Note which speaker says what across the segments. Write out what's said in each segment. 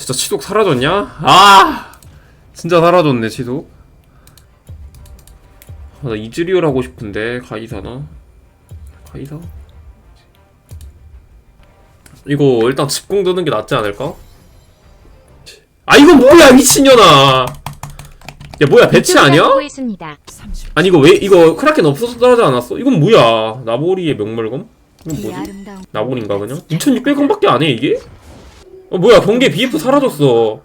Speaker 1: 진짜 치독 사라졌냐? 아 진짜 사라졌네 치독 아, 나 이즈리얼 하고 싶은데 가이사나? 가이사? 이거 일단 집공 드는 게 낫지 않을까? 아 이거 뭐야 미친년아 야 뭐야 배치 아니야? 아니 이거 왜 이거 크라켄 없어서 떨어지 않았어? 이건 뭐야 나보리의 명물검? 이건
Speaker 2: 이
Speaker 1: 뭐지? 나보린가 그냥? 2600원밖에 안 해 이게? 어 뭐야 경계 BF 사라졌어.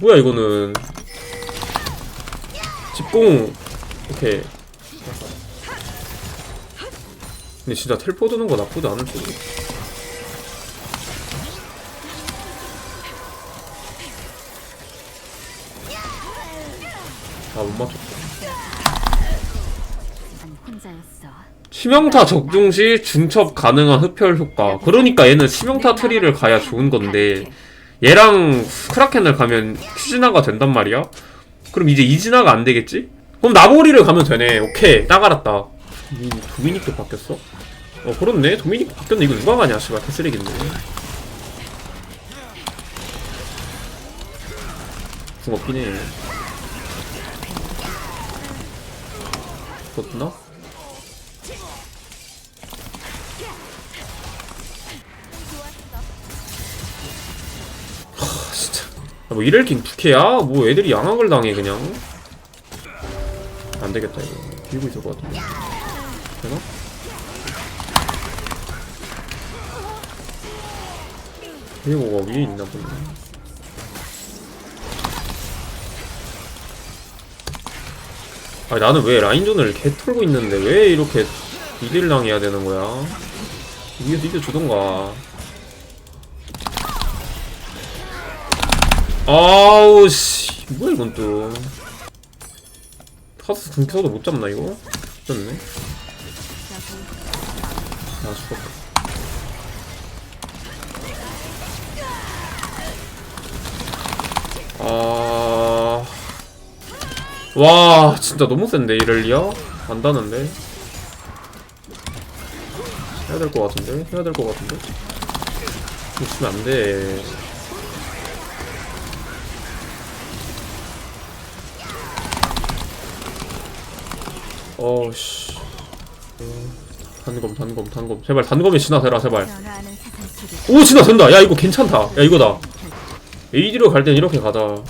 Speaker 1: 뭐야 이거는. 집공. 오케이. 근데 진짜 텔포 드는 거 나쁘지 않을 수도 아못 맞췄어 치명타 적중 시 중첩 가능한 흡혈 효과. 그러니까 얘는 치명타 트리를 가야 좋은 건데 얘랑 크라켄을 가면 큐진화가 된단 말이야. 그럼 이제 이진화가 안 되겠지? 그럼 나보리를 가면 되네. 오케이 딱 알았다. 이 도미닉도 바뀌었어? 어 그렇네. 도미닉 바뀌었네. 이거 누가 가냐? 씨발 개쓰레기인데. 궁 없긴 해. 그렇 나? 진짜 아, 뭐 이럴 긴 부캐야? 뭐 애들이 양악을 당해 그냥 안 되겠다 이거 비고 있을 것 같은데 되나? 비고가 위에 있나 보네 아 나는 왜 라인전을 개 털고 있는데 왜 이렇게 이딜 당해야 되는 거야 위에서 이겨주던가 아우 씨 뭐야 이건 또 카스 궁켜도 못 잡나 이거? 잡네 아 죽었다 아... 와 진짜 너무 센데 이럴리야? 안다는데 해야 될 것 같은데? 해야 될 것 같은데? 있으면 안돼 어씨. 어, 단검 단검 단검. 제발 단검에 진화되라 제발.
Speaker 2: 변화하는
Speaker 1: 오 진화된다. 야 이거 괜찮다. 야 이거다. AD로 갈 땐 이렇게 가자 이거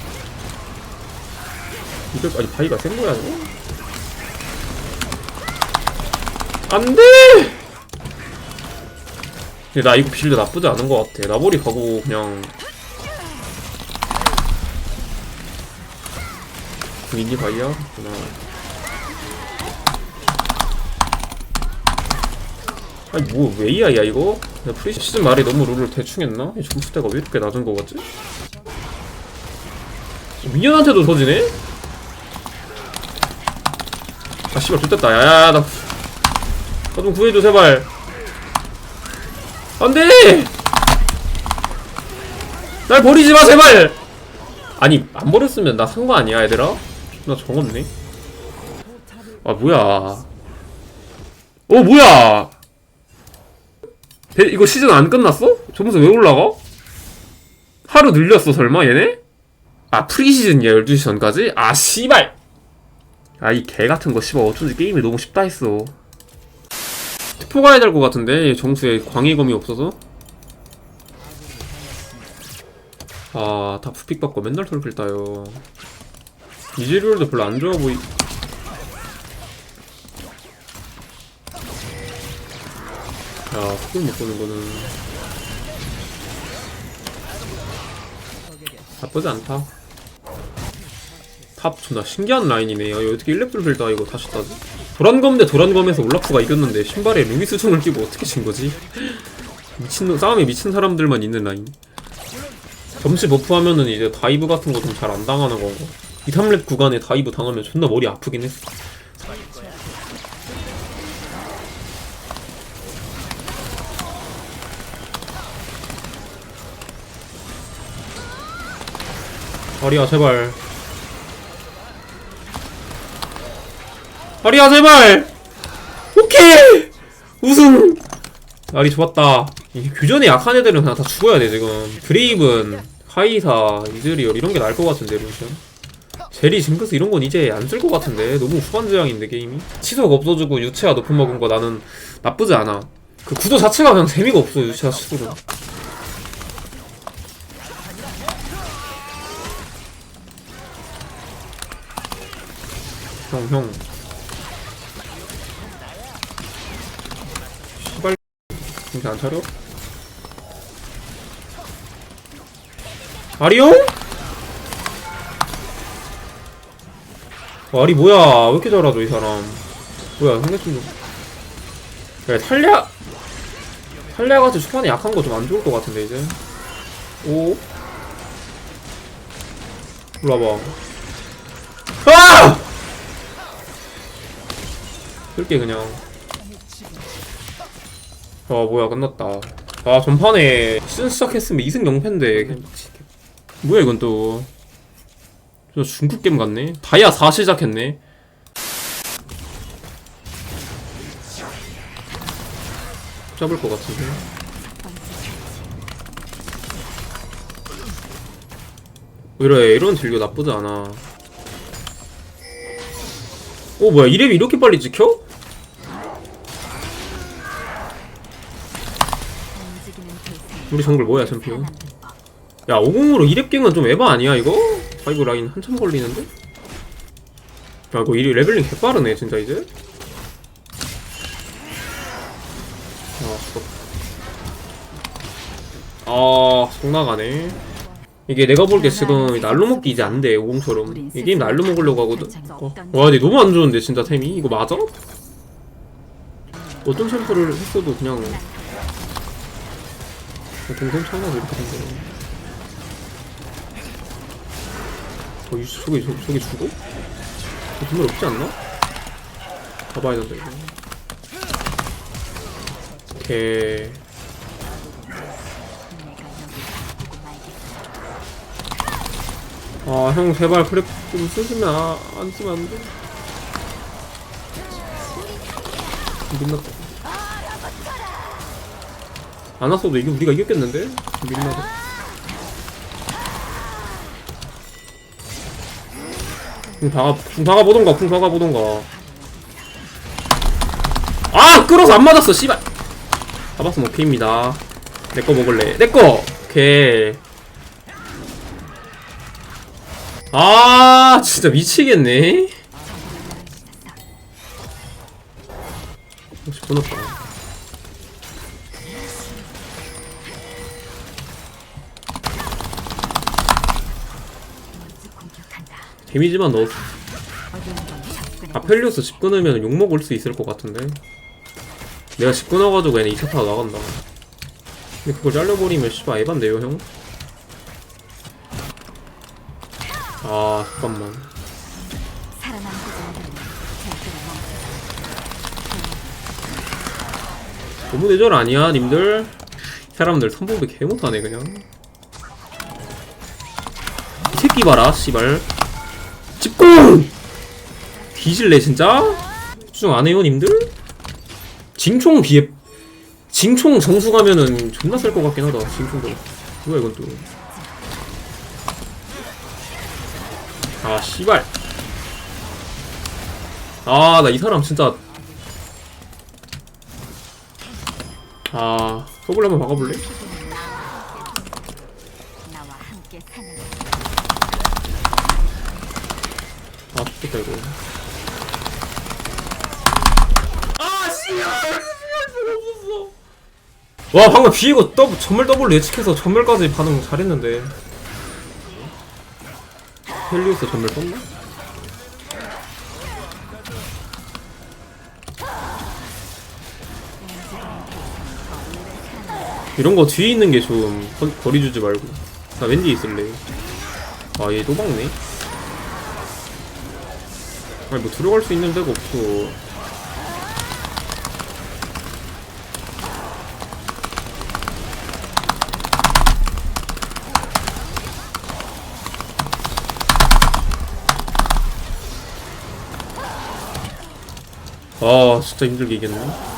Speaker 1: 아니 바위가 센 거야 이거? 안돼! 근데 나 이거 빌드 나쁘지 않은 것 같아. 나보리 가고 그냥. 인디 바이야? 구나 아니 뭐 웨이야야 이거? 나 프리 시즌 말이 너무 룰을 대충 했나? 이 점수대가 왜 이렇게 낮은 거 같지? 미녀한테도 터지네? 아 씨발 좋됐다 야야야 나... 나좀 구해줘 제발 안돼! 날 버리지 마 제발! 아니 안 버렸으면 나 산 거 아니야 얘들아? 나 정없네 아 뭐야 어 뭐야 배, 이거 시즌 안 끝났어? 점수 왜 올라가? 하루 늘렸어 설마 얘네? 아 프리시즌이야 12시 전까지? 아 씨발 아 이 개같은 거 씨발 어쩐지 게임이 너무 쉽다 했어 특포 가야 될 것 같은데 얘 정수에 광해검이 없어서 아다 푸픽 받고 맨날 톨필 따요 이즈리얼도 별로 안 좋아 보이 야, 속을 못 보는 거는 나쁘지 않다. 탑 존나 신기한 라인이네. 요 어떻게 1렙 빌다 이거 다시 따지? 도란검 대 도란검에서 올라프가 이겼는데 신발에 루미스 총을 끼고 어떻게 진 거지? 미친 싸움에 미친 사람들만 있는 라인. 점시 버프하면은 이제 다이브 같은 거 좀 잘 안 당하는 건가? 2, 3렙 구간에 다이브 당하면 존나 머리 아프긴 했어. 아리야 제발. 아리야 제발! 오케이! 우승! 아리 좋았다. 이 교전에 약한 애들은 그냥 다 죽어야 돼 지금. 브레이븐 카이사 이즈리얼 이런 게 나을 것 같은데 루시안 제리 징크스 이런 건 이제 안 쓸 것 같은데. 너무 후반지향인데 게임이. 치석 없어지고 유체화 높은 먹은 거 나는 나쁘지 않아. 그 구도 자체가 그냥 재미가 없어 유체화 치석은 형, 형. 시발 정신 안 차려? 아리용? 어, 아리 뭐야? 왜 이렇게 잘하죠 이 사람? 뭐야 상대팀 좀. 그래 탈랴 탈랴같이 초반에 약한 거 좀 안 좋을 것 같은데 이제. 오. 와봐. 쓸게 그냥. 아 뭐야 끝났다. 아 전판에 시즌 시작했으면 2승 0패인데 뭐야 이건 또. 저 중국 게임 같네. 다이아 4 시작했네. 잡을 것 같은데. 이래 이런 딜교 나쁘지 않아. 오 뭐야 이랩이 이렇게 빨리 찍혀? 우리 정글 뭐야 챔피언? 야 50으로 2랩 갱은 좀 에바 아니야 이거? 파이브 라인 한참 걸리는데? 야 이거 이 레벨링 개빠르네 진짜 이제 아 죽었다 아속 나가네 이게 내가 볼 때 지금 날로 먹기 이제 안돼 50처럼 이 게임 날로 먹으려고 하거든 어. 와 근데 너무 안 좋은데 진짜 템이 이거 맞아? 어떤 챔프를 했어도 그냥 동생 차이나서 이렇게 된 거네 어, 이 저기, 저, 저기 죽어? 저 두말 없지 않나? 가봐야 된다, 이거. 오케이. 아, 형, 제발 그래 좀 쓰시면 아, 안 쓰면 안 돼. 민났다. 안 왔어도 이게 우리가 이겼겠는데? 민나다. 궁 박아, 궁 박아보던가, 궁 박아보던가. 아! 끌어서 안 맞았어, 씨발! 잡았으면 오케이입니다. 내 거 먹을래. 내 거! 오케이. 아, 진짜 미치겠네. 혹시 끊었다. 데미지만 넣었어.
Speaker 2: 접근해
Speaker 1: 아펠리오스 집 끊으면 욕먹을 수 있을 것 같은데. 내가 집 끊어가지고 얘네 2차 타고 나간다. 근데 그걸 잘려버리면 씨발 에반데요, 형? 아, 잠깐만. 너무 내절 아니야, 님들? 사람들 선봉도 개 못하네, 그냥. 이 새끼 봐라, 씨발. 집중! 뒤질래, 진짜? 집중 안 해요, 님들? 징총 비에, 징총 정수 가면은 존나 셀 것 같긴 하다, 징총도. 뭐야, 이건 또. 아, 씨발. 아, 나 이 사람 진짜. 아, 서블 한번 박아볼래? 아, 죽겠다, 이거. 아, 씨발! 와, 방금 비이고 더블, 전멸 더블 예측해서 전멸까지 반응 잘했는데. 헬리우스 전멸 떴나? 이런 거 뒤에 있는 게 좀 거리 주지 말고. 나 왠지 있을래. 아, 얘또 박네? 아니 뭐 들어갈 수 있는 데가 없어 아 진짜 힘들게 이겼네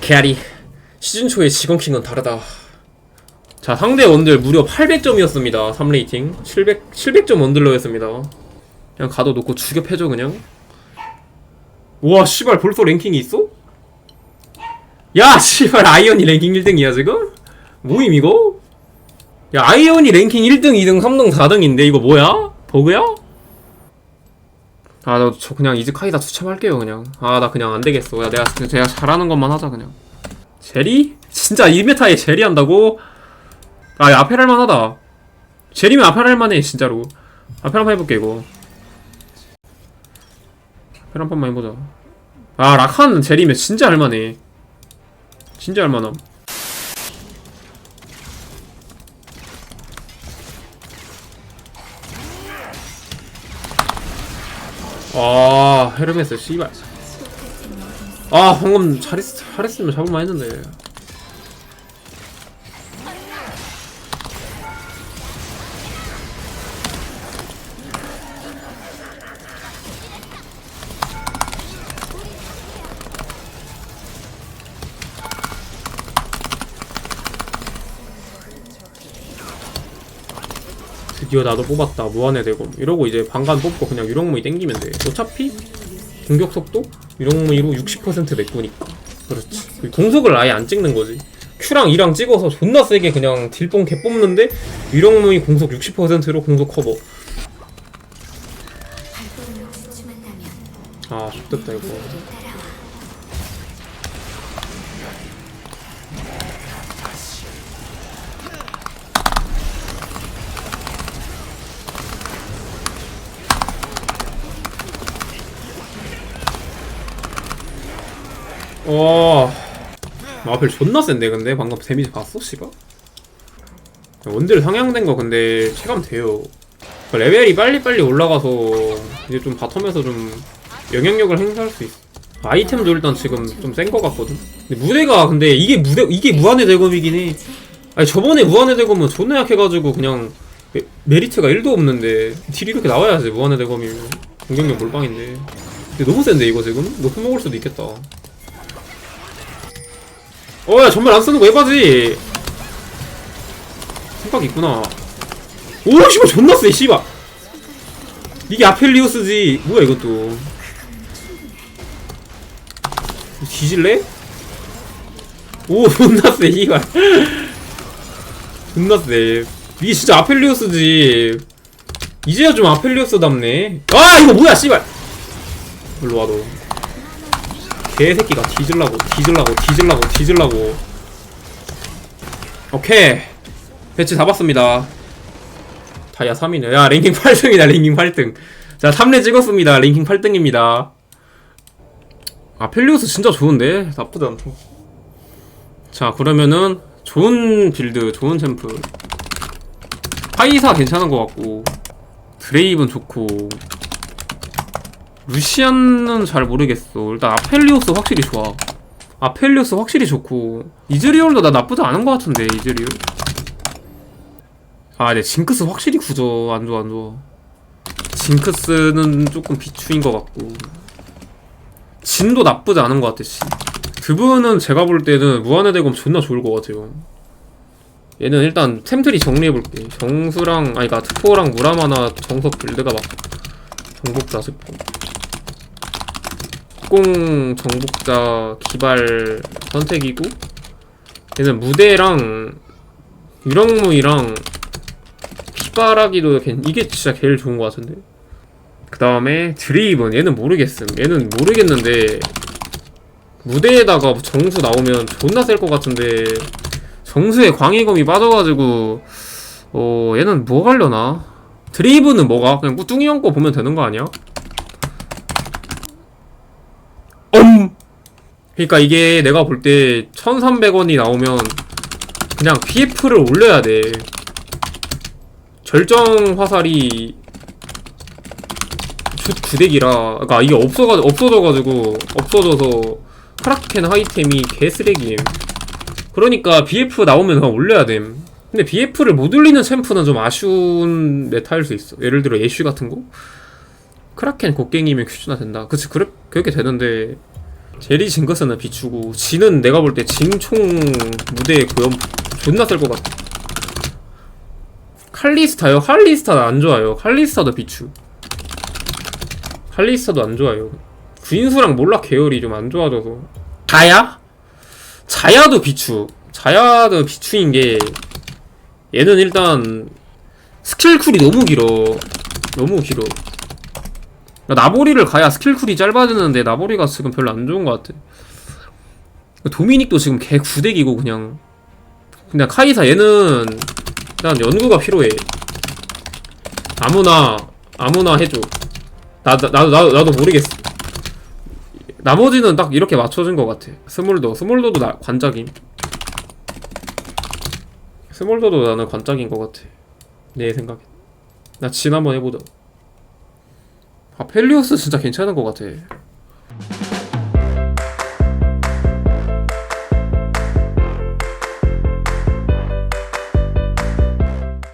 Speaker 1: 캐리 시즌 초의 지건킹은 다르다. 자, 상대 원들 무려 800점이었습니다. 3레이팅. 700, 700점 원들러였습니다. 그냥 가둬 놓고 죽여 패줘, 그냥. 우와, 씨발, 벌써 랭킹이 있어? 야, 씨발, 아이언이 랭킹 1등이야, 지금? 뭐임, 이거? 야, 아이언이 랭킹 1등, 2등, 3등, 4등인데, 이거 뭐야? 버그야? 아, 나저 그냥 이즈 카이다 추첨할게요, 그냥. 아, 나 그냥 안 되겠어. 야, 내가, 내가 잘하는 것만 하자, 그냥. 제리? 진짜 1메타에 제리 한다고? 아, 야, 아펠 할만하다. 제리면 아펠 할만해, 진짜로. 아펠 한번 해볼게, 이거. 아펠 한 번만 해보자. 아, 라칸 제리면 진짜 할만해. 진짜 할만함. 아, 헤르메스, 씨발. 아, 방금 잘했, 잘했으면 잡을만 했는데. 드디어 나도 뽑았다 무한의 대검 이러고 이제 방간 뽑고 그냥 유령무이 땡기면 돼. 어차피 공격 속도? 유령무이로 60% 메꾸니까. 그렇지. 공속을 아예 안 찍는 거지. Q랑 E랑 찍어서 존나 세게 그냥 딜뽕 개 뽑는데 유령무이 공속 60%로 공속 커버. 아 좋겠다 이거 와. 마필 존나 센데 근데? 방금 데미지 봤어 씨가 원딜 상향된 거 근데 체감 돼요. 그 레벨이 빨리빨리 올라가서 이제 좀 바텀에서 좀 영향력을 행사할 수 있어. 아이템도 일단 지금 좀 센 거 같거든? 근데 무대가 근데 이게 무대 이게 무한의 대검이긴 해. 아니 저번에 무한의 대검은 존나 약해가지고 그냥 메, 메리트가 1도 없는데 딜이 이렇게 나와야지 무한의 대검이면. 공격력 몰빵인데. 근데 너무 센데 이거 지금? 높이 먹을 수도 있겠다 어야 전멸 안 쓰는 거 에바지. 생각 있구나. 오 씨발 존나 세 씨발. 이게 아펠리오스지. 뭐야 이것도. 뒤질래? 오 존나 세 씨발. 존나 세. 이게 진짜 아펠리오스지. 이제야 좀 아펠리오스답네. 아 이거 뭐야 씨발. 일로 와 너 개새끼가 뒤질라고 뒤질라고 뒤질라고 뒤질라고. 오케이. 배치 잡았습니다. 다이아 3이네. 야 랭킹 8등이다 랭킹 8등. 자 3례 찍었습니다. 랭킹 8등입니다. 아 펠리우스 진짜 좋은데? 나쁘지 않다. 자 그러면은 좋은 빌드 좋은 챔프. 파이사 괜찮은 것 같고 드레이븐 좋고 루시안은 잘 모르겠어. 일단 아펠리오스 확실히 좋아. 아펠리오스 확실히 좋고 이즈리얼도 나 나쁘지 않은 것 같은데 이즈리얼. 아, 네 징크스 확실히 구조 안 좋아 안 좋아. 징크스는 조금 비추인 것 같고 진도 나쁘지 않은 것 같아. 진. 드브는 제가 볼 때는 무한의 대검 존나 좋을 것 같아요. 얘는 일단 템트리 정리해볼게. 정수랑 아니 그 트포랑 무라마나 정석 빌드가 막 정복자 스 포. 공 정복자 기발 선택이고 얘는 무대랑 유령무이랑 피바라기도 괜- 이게 진짜 제일 좋은 것 같은데 그 다음에 드레이븐 얘는 모르겠음 얘는 모르겠는데 무대에다가 정수 나오면 존나 셀 것 같은데 정수에 광희검이 빠져가지고 어 얘는 뭐 갈려나 드레이븐은 뭐가 그냥 꾸뚱이 형 거 보면 되는 거 아니야? 엄! 그니까 이게 내가 볼 때 1300원이 나오면 그냥 PF를 올려야 돼. 절정 화살이 첫 구덱이라 그니까 이게 없어가 없어져가지고 없어져서 크라켄 하이템이 개쓰레기임. 그러니까 BF 나오면 그냥 올려야 됨. 근데 BF를 못 올리는 챔프는 좀 아쉬운 메타일 수 있어. 예를 들어 예슈 같은 거. 크라켄 곡괭이면 큐즈나 된다. 그치 그렇, 그렇게 되는데 제리 징거스는 비추고. 진은 내가 볼 때 징총 무대에 고연 존나 쓸것 같아. 칼리스타요? 칼리스타 안 좋아요. 칼리스타도 비추. 칼리스타도 안 좋아요. 구인수랑 몰락 계열이 좀 안 좋아져서. 자야? 자야도 비추. 자야도 비추인 게 얘는 일단 스킬 쿨이 너무 길어. 너무 길어 나보리를 가야 스킬 쿨이 짧아지는데 나보리가 지금 별로 안 좋은 것 같아. 도미닉도 지금 개 구대기고 그냥. 그냥 카이사 얘는 일단 연구가 필요해. 아무나 아무나 해줘. 나, 나, 나도, 나도, 나도 모르겠어. 나머지는 딱 이렇게 맞춰진 것 같아. 스몰더 스몰더도 나, 관짝임. 스몰더도 나는 관짝인 것 같아. 내 생각에 나 진 한번 해보자 아 펠리오스 진짜 괜찮은 것 같아